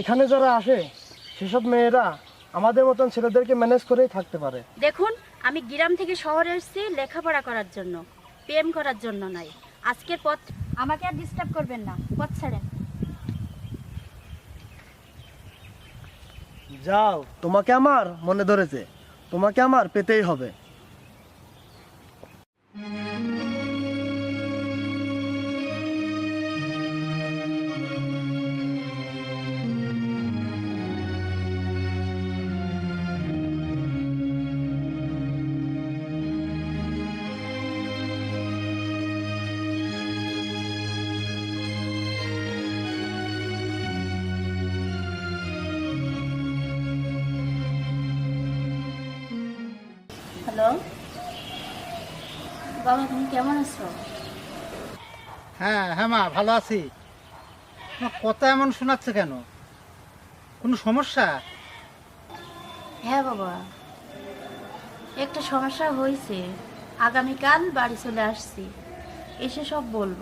এখানে যারা আসে সেসব মেয়েরা আমাদের মতন ছেলেদেরকে ম্যানেজ করেই থাকতে পারে। দেখুন আমি গ্রাম থেকে শহরে এসেছি লেখাপড়া করার জন্য প্রেম করার জন্য নাই। আজকের পথ আমাকে আর ডিস্টার্ব করবেন না পথ ছাড়েন। যাও তোমাকে আমার মনে ধরেছে তোমাকে আমার পেতেই হবে। হ্যালো। বাবা তুমি কেমন আছো? হ্যাঁ হ্যাঁ মা ভালো আছি। কথা এমন শোনাচ্ছে কেন? কোনো সমস্যা? হ্যাঁ বাবা। একটা সমস্যা হয়েছে। আগামীকাল বাড়ি চলে আসছি। এসে সব বলব।